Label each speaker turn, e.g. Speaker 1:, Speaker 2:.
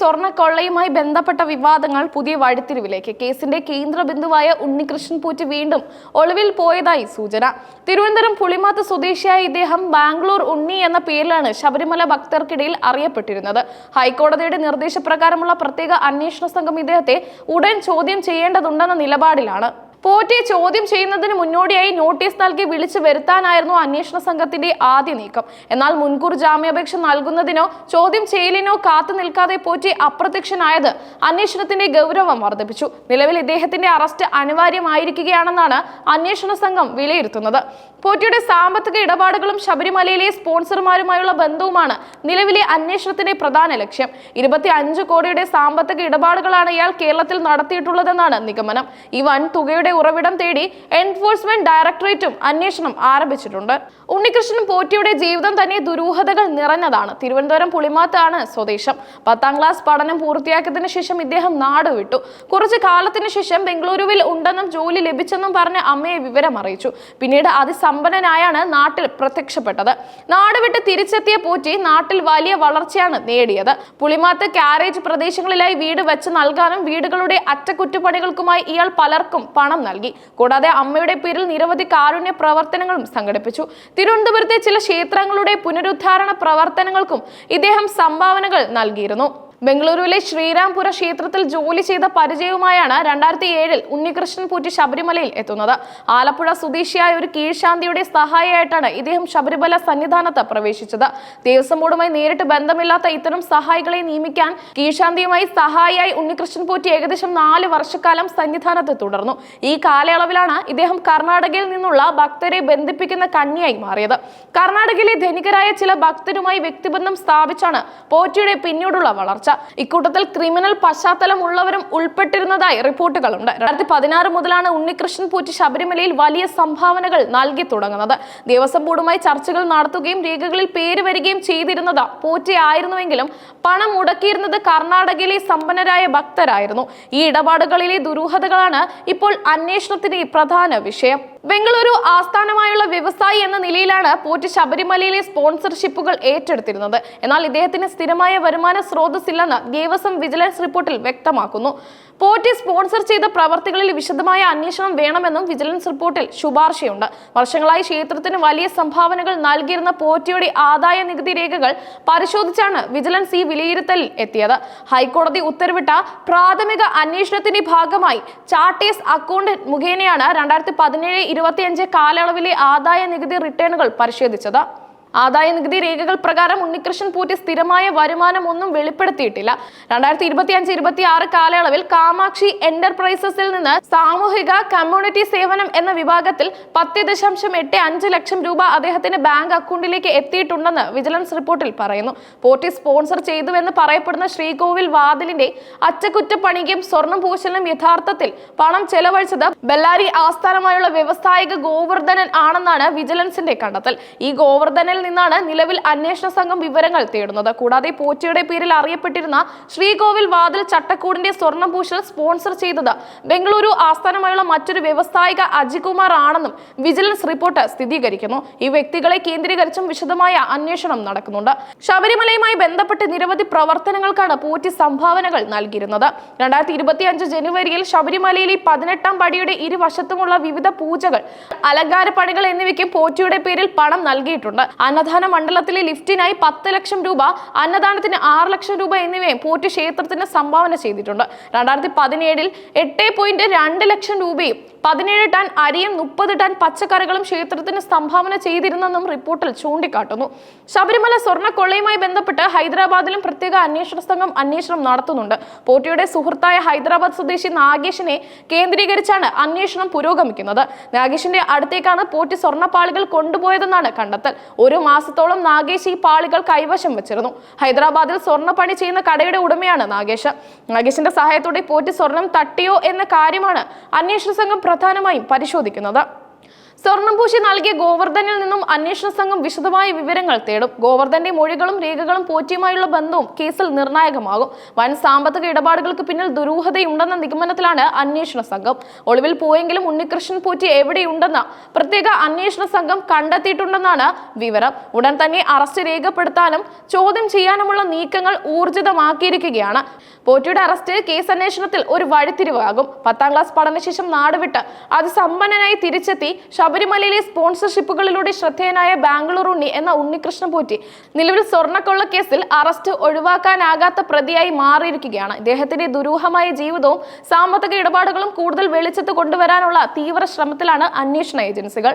Speaker 1: സ്വർണ കൊള്ളയുമായി ബന്ധപ്പെട്ട വിവാദങ്ങൾ പുതിയ വഴിത്തിരിവിലേക്ക്. കേസിന്റെ കേന്ദ്ര ബിന്ദുവായ ഉണ്ണികൃഷ്ണൻ പൂറ്റ് വീണ്ടും ഒളിവിൽ പോയതായി സൂചന. തിരുവനന്തപുരം പുളിമാത്ത് സ്വദേശിയായ ഇദ്ദേഹം ബാംഗ്ലൂർ ഉണ്ണി എന്ന പേരിലാണ് ശബരിമല ഭക്തർക്കിടയിൽ അറിയപ്പെട്ടിരുന്നത്. ഹൈക്കോടതിയുടെ നിർദ്ദേശപ്രകാരമുള്ള പ്രത്യേക അന്വേഷണ സംഘം ഇദ്ദേഹത്തെ ഉടൻ ചോദ്യം ചെയ്യേണ്ടതുണ്ടെന്ന നിലപാടിലാണ്. പോറ്റിയെ ചോദ്യം ചെയ്യുന്നതിന് മുന്നോടിയായി നോട്ടീസ് നൽകി വിളിച്ചു വരുത്താനായിരുന്നു അന്വേഷണ സംഘത്തിന്റെ ആദ്യ നീക്കം. എന്നാൽ മുൻകൂർ ജാമ്യാപേക്ഷ നൽകുന്നതിനോ ചോദ്യം ചെയ്യലിനോ കാത്തു നിൽക്കാതെ പോറ്റി അപ്രത്യക്ഷനായത് അന്വേഷണത്തിന്റെ ഗൗരവം വർദ്ധിപ്പിച്ചു. നിലവിൽ ഇദ്ദേഹത്തിന്റെ അറസ്റ്റ് അനിവാര്യമായിരിക്കുകയാണെന്നാണ് അന്വേഷണ സംഘം വിലയിരുത്തുന്നത്. പോറ്റിയുടെ സാമ്പത്തിക ഇടപാടുകളും ശബരിമലയിലെ സ്പോൺസർമാരുമായുള്ള ബന്ധവുമാണ് നിലവിലെ അന്വേഷണത്തിന്റെ പ്രധാന ലക്ഷ്യം. ഇരുപത്തി അഞ്ച് കോടിയുടെ സാമ്പത്തിക ഇടപാടുകളാണ് ഇയാൾ കേരളത്തിൽ നടത്തിയിട്ടുള്ളതെന്നാണ് നിഗമനം. ഈ വൻ തുകയുടെ ഉറവിടം തേടി എൻഫോഴ്സ്മെന്റ് ഡയറക്ടറേറ്റും അന്വേഷണം ആരംഭിച്ചിട്ടുണ്ട്. ഉണ്ണികൃഷ്ണൻ പോറ്റിയുടെ ജീവിതം തന്നെ ദുരൂഹതകൾ നിറഞ്ഞതാണ്. തിരുവനന്തപുരം പുളിമാത്താണ് സ്വദേശം. പത്താം ക്ലാസ് പഠനം പൂർത്തിയാക്കിയതിനു ശേഷം ഇദ്ദേഹം നാട് വിട്ടു. കുറച്ചു കാലത്തിന് ശേഷം ബംഗളൂരുവിൽ ഉണ്ടെന്നും ജോലി ലഭിച്ചെന്നും പറഞ്ഞ് അമ്മയെ വിവരം അറിയിച്ചു പിന്നീട് അതിസമ്പന്നനായാണ് നാട്ടിൽ പ്രത്യക്ഷപ്പെട്ടത്. നാടുവിട്ട് തിരിച്ചെത്തിയ പോറ്റി നാട്ടിൽ വലിയ വളർച്ചയാണ് നേടിയത്. പുളിമാത്ത് കാരേജ് പ്രദേശങ്ങളിലായി വീട് വെച്ച് നൽകാനും വീടുകളുടെ അറ്റകുറ്റപ്പണികൾക്കുമായി ഇയാൾ പലർക്കും പണം നൽകി. കൂടാതെ അമ്മയുടെ പേരിൽ നിരവധി കാരുണ്യ പ്രവർത്തനങ്ങളും സംഘടിപ്പിച്ചു. തിരുവനന്തപുരത്തെ ചില ക്ഷേത്രങ്ങളുടെ പുനരുദ്ധാരണ പ്രവർത്തനങ്ങൾക്കും ഇദ്ദേഹം സംഭാവനകൾ നൽകിയിരുന്നു. ബംഗളൂരുവിലെ ശ്രീരാംപുര ക്ഷേത്രത്തിൽ ജോലി ചെയ്ത പരിചയവുമായാണ് രണ്ടായിരത്തി ഏഴിൽ ഉണ്ണികൃഷ്ണൻ പൂറ്റി ശബരിമലയിൽ എത്തുന്നത്. ആലപ്പുഴ സ്വദേശിയായ ഒരു കീഴ്ശാന്തിയുടെ സഹായിയായിട്ടാണ് ഇദ്ദേഹം ശബരിമല സന്നിധാനത്ത് പ്രവേശിച്ചത്. ദേവസ്വം ബോർഡുമായി നേരിട്ട് ബന്ധമില്ലാത്ത ഇത്തരം സഹായികളെ നിയമിക്കാൻ കീഴ്ശാന്തിയുമായി സഹായിയായി ഉണ്ണികൃഷ്ണൻ പൂറ്റി ഏകദേശം നാല് വർഷക്കാലം സന്നിധാനത്ത് തുടർന്നു. ഈ കാലയളവിലാണ് ഇദ്ദേഹം കർണാടകയിൽ നിന്നുള്ള ഭക്തരെ ബന്ധിപ്പിക്കുന്ന കണ്ണിയായി മാറിയത്. കർണാടകയിലെ ധനികരായ ചില ഭക്തരുമായി വ്യക്തിബന്ധം സ്ഥാപിച്ചാണ് പോറ്റിയുടെ പിന്നീടുള്ള വളർച്ച. ഇക്കൂട്ടത്തിൽ ക്രിമിനൽ പശ്ചാത്തലമുള്ളവരും ഉൾപ്പെട്ടിരുന്നതായി റിപ്പോർട്ടുകളുണ്ട്. രണ്ടായിരത്തി പതിനാറ് മുതലാണ് ഉണ്ണികൃഷ്ണൻ പൂറ്റി ശബരിമലയിൽ വലിയ സംഭാവനകൾ നൽകി തുടങ്ങുന്നത്. ദേവസ്വം ബോർഡുമായി ചർച്ചകൾ നടത്തുകയും രേഖകളിൽ പേര് വരികയും ചെയ്തിരുന്നത് പോറ്റി ആയിരുന്നുവെങ്കിലും പണം മുടക്കിയിരുന്നത് കർണാടകയിലെ സമ്പന്നരായ ഭക്തരായിരുന്നു. ഈ ഇടപാടുകളിലെ ദുരൂഹതകളാണ് ഇപ്പോൾ അന്വേഷണത്തിന്റെ പ്രധാന വിഷയം. ബംഗളൂരു ആസ്ഥാനമായുള്ള വ്യവസായി എന്ന നിലയിലാണ് പോറ്റ് ശബരിമലയിലെ സ്പോൺസർഷിപ്പുകൾ ഏറ്റെടുത്തിരുന്നത്. എന്നാൽ ഇദ്ദേഹത്തിന് സ്ഥിരമായ വരുമാന സ്രോതസ്സില്ലെന്ന് ദേവസ്വം വിജിലൻസ് റിപ്പോർട്ടിൽ വ്യക്തമാക്കുന്നു. പോറ്റി സ്പോൺസർ ചെയ്ത പ്രവർത്തികളിൽ വിശദമായ അന്വേഷണം വേണമെന്നും വിജിലൻസ് റിപ്പോർട്ടിൽ ശുപാർശയുണ്ട്. വർഷങ്ങളായി ക്ഷേത്രത്തിന് വലിയ സംഭാവനകൾ നൽകിയിരുന്ന പോറ്റിയുടെ ആദായ നികുതി രേഖകൾ പരിശോധിച്ചാണ് വിജിലൻസ് ഈ വിലയിരുത്തലിൽ എത്തിയത്. ഹൈക്കോടതി ഉത്തരവിട്ട പ്രാഥമിക അന്വേഷണത്തിന്റെ ഭാഗമായി ചാർട്ടേഴ്സ് അക്കൗണ്ട് മുഖേനയാണ് രണ്ടായിരത്തി പതിനേഴ് ഇരുപത്തിയഞ്ച് കാലയളവിലെ ആദായ നികുതി റിട്ടേണുകൾ പരിശോധിച്ചത്. ആദായ നികുതി രേഖകൾ പ്രകാരം ഉണ്ണികൃഷ്ണൻ പൂറ്റി സ്ഥിരമായ വരുമാനം ഒന്നും വെളിപ്പെടുത്തിയിട്ടില്ല. രണ്ടായിരത്തി ഇരുപത്തി അഞ്ച് ഇരുപത്തി ആറ് കാലയളവിൽ കാമാക്ഷി എന്റർപ്രൈസസിൽ നിന്ന് സാമൂഹിക കമ്മ്യൂണിറ്റി സേവനം എന്ന വിഭാഗത്തിൽ പത്ത് ദശാംശം എട്ട് അഞ്ച് ലക്ഷം രൂപ അദ്ദേഹത്തിന്റെ ബാങ്ക് അക്കൗണ്ടിലേക്ക് എത്തിയിട്ടുണ്ടെന്ന് വിജിലൻസ് റിപ്പോർട്ടിൽ പറയുന്നു. പോറ്റി സ്പോൺസർ ചെയ്തുവെന്ന് പറയപ്പെടുന്ന ശ്രീകോവിൽ വാതിലിന്റെ അറ്റകുറ്റപ്പണിക്കും സ്വർണം പൂശലിനും യഥാർത്ഥത്തിൽ പണം ചെലവഴിച്ചത് ബെല്ലാരി ആസ്ഥാനമായുള്ള വ്യവസായിക ഗോവർദ്ധനൻ ആണെന്നാണ് വിജിലൻസിന്റെ കണ്ടെത്തൽ. ഈ ഗോവർദ്ധനിൽ നിന്നാണ് നിലവിൽ അന്വേഷണ സംഘം വിവരങ്ങൾ തേടുന്നത്. കൂടാതെ പോറ്റിയുടെ പേരിൽ അറിയപ്പെട്ടിരുന്ന ശ്രീകോവിൽ വാതിൽ ചട്ടക്കൂടിന്റെ സ്വർണം സ്പോൺസർ ചെയ്തത് ബംഗളൂരു ആസ്ഥാനമായുള്ള മറ്റൊരു വ്യവസായിക അജികുമാർ ആണെന്നും വിജിലൻസ് റിപ്പോർട്ട് സ്ഥിരീകരിക്കുന്നു. ഈ വ്യക്തികളെ കേന്ദ്രീകരിച്ചും വിശദമായ അന്വേഷണം നടക്കുന്നുണ്ട്. ശബരിമലയുമായി ബന്ധപ്പെട്ട് നിരവധി പ്രവർത്തനങ്ങൾക്കാണ് പോറ്റി സംഭാവനകൾ നൽകിയിരുന്നത്. രണ്ടായിരത്തി ഇരുപത്തി അഞ്ച് ജനുവരിയിൽ ശബരിമലയിലെ പതിനെട്ടാം പടിയുടെ ഇരുവശത്തുമുള്ള വിവിധ പൂജകൾ അലങ്കാര പണികൾ എന്നിവയ്ക്കും പോറ്റിയുടെ പേരിൽ പണം നൽകിയിട്ടുണ്ട്. അന്നദാന മണ്ഡലത്തിലെ ലിഫ്റ്റിനായി പത്ത് ലക്ഷം രൂപ അന്നദാനത്തിന് ആറ് ലക്ഷം രൂപ എന്നിവയും പോറ്റി ക്ഷേത്രത്തിന് സംഭാവന ചെയ്തിട്ടുണ്ട്. രണ്ടായിരത്തി പതിനേഴിൽ എട്ട് പോയിന്റ് രണ്ട് ലക്ഷം രൂപയും പതിനേഴ് ടൺ അരിയും മുപ്പത് ടൺ പച്ചക്കറികളും ക്ഷേത്രത്തിന് സംഭാവന ചെയ്തിരുന്നെന്നും റിപ്പോർട്ടിൽ ചൂണ്ടിക്കാട്ടുന്നു. ശബരിമല സ്വർണക്കൊള്ളയുമായി ബന്ധപ്പെട്ട് ഹൈദരാബാദിലും പ്രത്യേക അന്വേഷണ സംഘം അന്വേഷണം നടത്തുന്നുണ്ട്. പോറ്റിയുടെ സുഹൃത്തായ ഹൈദരാബാദ് സ്വദേശി നാഗേഷിനെ കേന്ദ്രീകരിച്ചാണ് അന്വേഷണം പുരോഗമിക്കുന്നത്. നാഗേഷിന്റെ അടുത്തേക്കാണ് പോറ്റി സ്വർണപ്പാളികൾ കൊണ്ടുപോയതെന്നാണ് കണ്ടെത്തൽ. ഒരു മാസത്തോളം നാഗേഷ് ഈ പാളികൾ കൈവശം വെച്ചിരുന്നു. ഹൈദരാബാദിൽ സ്വർണപ്പണി ചെയ്യുന്ന കടയുടെ ഉടമയാണ് നാഗേഷ്. നാഗേഷിന്റെ സഹായത്തോടെ പോറ്റി സ്വർണം തട്ടിയോ എന്ന കാര്യമാണ് അന്വേഷണ സംഘം പ്രധാനമായും പരിശോധിക്കുന്നത്. സ്വർണം പൂശി നൽകിയ ഗോവർദ്ധനിൽ നിന്നും അന്വേഷണ സംഘം വിശദമായ വിവരങ്ങൾ തേടും. ഗോവർദ്ധന്റെ മൊഴികളും രേഖകളും പോറ്റിയുമായുള്ള ബന്ധവും കേസിൽ നിർണായകമാകും. വൻ സാമ്പത്തിക ഇടപാടുകൾക്ക് പിന്നിൽ ദുരൂഹതയുണ്ടെന്ന നിഗമനത്തിലാണ് അന്വേഷണ സംഘം. ഒളിവിൽ പോയെങ്കിലും ഉണ്ണികൃഷ്ണൻ പോറ്റി എവിടെയുണ്ടെന്ന് പ്രത്യേക അന്വേഷണ സംഘം കണ്ടെത്തിയിട്ടുണ്ടെന്നാണ് വിവരം. ഉടൻ തന്നെ അറസ്റ്റ് രേഖപ്പെടുത്താനും ചോദ്യം ചെയ്യാനുമുള്ള നീക്കങ്ങൾ ഊർജിതമാക്കിയിരിക്കുകയാണ്. പോറ്റിയുടെ അറസ്റ്റ് കേസ് അന്വേഷണത്തിൽ ഒരു വഴിത്തിരിവാകും. പത്താം ക്ലാസ് പഠനശേഷം നാടുവിട്ട് അത് സമ്പന്നനായി തിരിച്ചെത്തി ശബരിമലയിലെ സ്പോൺസർഷിപ്പുകളിലൂടെ ശ്രദ്ധേയനായ ബാംഗ്ലൂർ ഉണ്ണി എന്ന ഉണ്ണികൃഷ്ണൻ പോറ്റി നിലവിൽ സ്വർണക്കൊള്ള കേസിൽ അറസ്റ്റ് ഒഴിവാക്കാനാകാത്ത പ്രതിയായി മാറിയിരിക്കുകയാണ്. ഇദ്ദേഹത്തിന്റെ ദുരൂഹമായ ജീവിതവും സാമ്പത്തിക ഇടപാടുകളും കൂടുതൽ വെളിച്ചത്ത് കൊണ്ടുവരാനുള്ള തീവ്ര ശ്രമത്തിലാണ് അന്വേഷണ ഏജൻസികൾ.